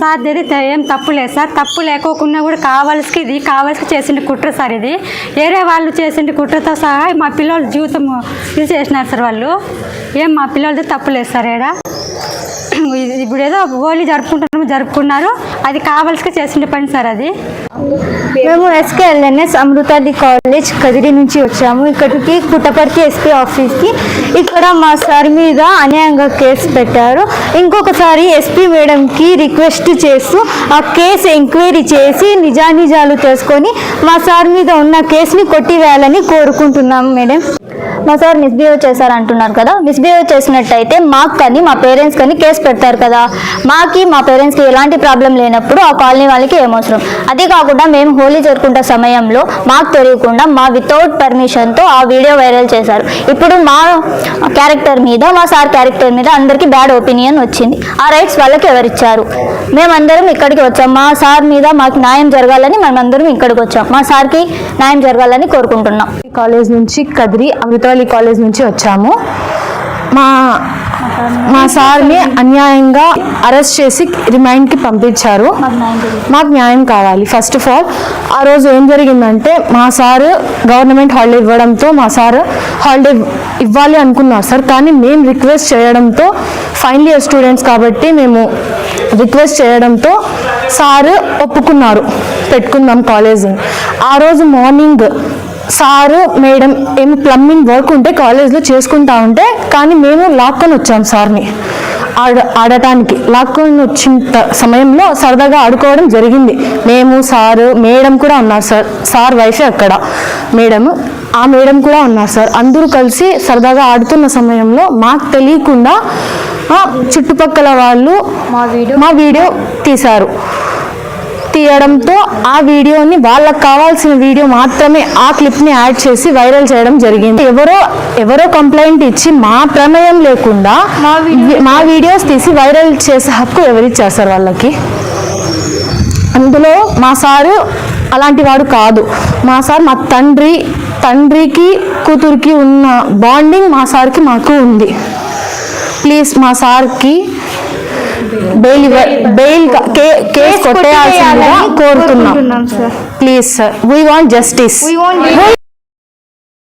Sir ఇది ఏం తప్పు లేదు సార్. తప్పు లేకోకుండా కూడా కావాల్సి ఇది కావాల్సి చేసింది కుట్ర సార్ ఇది. వేరే వాళ్ళు చేసింది కుట్రతో సహా మా పిల్లల జీవితం ఇది చేసినారు సార్ వాళ్ళు. ఏం మా పిల్లలది తప్పు లేదు సార్ ఏడా? ఇప్పుడు ఏదో హోలీ జరుపుకుంటున్నాము జరుపుకున్నారు. అది కావాల్సి చేసిన పని సార్ అది. మేము ఎస్కేఎల్ఎన్ఎస్ అమృతాది కాలేజ్ కదిరి నుంచి వచ్చాము. ఇక్కడికి పుట్టపర్తి ఎస్పీ ఆఫీస్కి ఇక్కడ మా సార్ మీద అన్యాయంగా కేసు పెట్టారు. ఇంకొకసారి ఎస్పీ మేడంకి రిక్వెస్ట్ చేస్తూ ఆ కేసు ఎంక్వైరీ చేసి నిజానిజాలు తెలుసుకొని మా సార్ మీద ఉన్న కేసుని కొట్టివేయాలని కోరుకుంటున్నాము మేడం మా సార్ మిస్బిహేవ్ చేశారు అంటున్నారు కదా. మిస్బిహేవ్ చేసినట్టయితే మాకు కానీ మా పేరెంట్స్ కానీ కేసు పెడతారు కదా. మాకి మా పేరెంట్స్కి ఎలాంటి ప్రాబ్లం లేనప్పుడు ఆ కాలనీ వాళ్ళకి ఏమవసరం. అదే కాకుండా మేము హోలీ జరుపుకుంటే సమయంలో మాకు తెలియకుండా మా వితౌట్ పర్మిషన్తో ఆ వీడియో వైరల్ చేశారు. ఇప్పుడు మా క్యారెక్టర్ మీద మా సార్ క్యారెక్టర్ మీద అందరికీ బ్యాడ్ ఒపీనియన్ వచ్చింది. ఆ రైట్స్ వాళ్ళకి ఎవరిచ్చారు? మేమందరం ఇక్కడికి వచ్చాం. మా సార్ మీద మాకు న్యాయం జరగాలని మేమందరం ఇక్కడికి వచ్చాం. మా సార్కి న్యాయం జరగాలని కోరుకుంటున్నాం. కాలేజ్ నుంచి కదిరి అమృతవల్లి కాలేజ్ నుంచి వచ్చాము. మా మా సార్ని అన్యాయంగా అరెస్ట్ చేసి రిమైండ్కి పంపించారు. మాకు న్యాయం కావాలి. ఫస్ట్ ఆఫ్ ఆల్ ఆ రోజు ఏం జరిగిందంటే మా సార్ గవర్నమెంట్ హాలిడే ఇవ్వడంతో మా సార్ హాలిడే ఇవ్వాలి అనుకున్నారు సార్ కానీ మేము రిక్వెస్ట్ చేయడంతో ఫైనల్ ఇయర్ స్టూడెంట్స్ కాబట్టి మేము రిక్వెస్ట్ చేయడంతో సార్ ఒప్పుకున్నారు పెట్టుకుందాం కాలేజ్ ఆ రోజు మార్నింగ్ సారు మేడం ఏం ప్లంబింగ్ వర్క్ ఉంటే కాలేజ్లో చేసుకుంటా ఉంటే కానీ మేము లాక్కొని వచ్చాం సార్ని. ఆడ ఆడటానికి. లాక్కొని వచ్చిన సమయంలో సరదాగా ఆడుకోవడం జరిగింది. మేము సారు మేడం కూడా ఉన్నారు సార్. సార్ వైఫే అక్కడ. మేడం ఆ మేడం కూడా ఉన్నారు సార్. అందరూ కలిసి సరదాగా ఆడుతున్న సమయంలో మాకు తెలియకుండా చుట్టుపక్కల వాళ్ళు మా వీడియో మా వీడియో తీశారు. తీయడంతో ఆ వీడియోని వాళ్ళకి కావాల్సిన వీడియో మాత్రమే ఆ క్లిప్ని యాడ్ చేసి వైరల్ చేయడం జరిగింది. ఎవరో ఎవరో కంప్లైంట్ ఇచ్చి మా ప్రమేయం లేకుండా మా వీడియోస్ తీసి వైరల్ చేసే హక్కు ఎవరిచ్చారు సార్ వాళ్ళకి? అందులో మా సారు అలాంటి వాడు కాదు. మా సార్ మా తండ్రి తండ్రికి కూతురికి ఉన్న బాండింగ్ మా సార్కి మాకు ఉంది. ప్లీజ్ మా సార్కి బెయిల్ బెయిల్ కేసు కొట్టేయాల్సిందిగా కోరుతున్నాం. Please sir. We want justice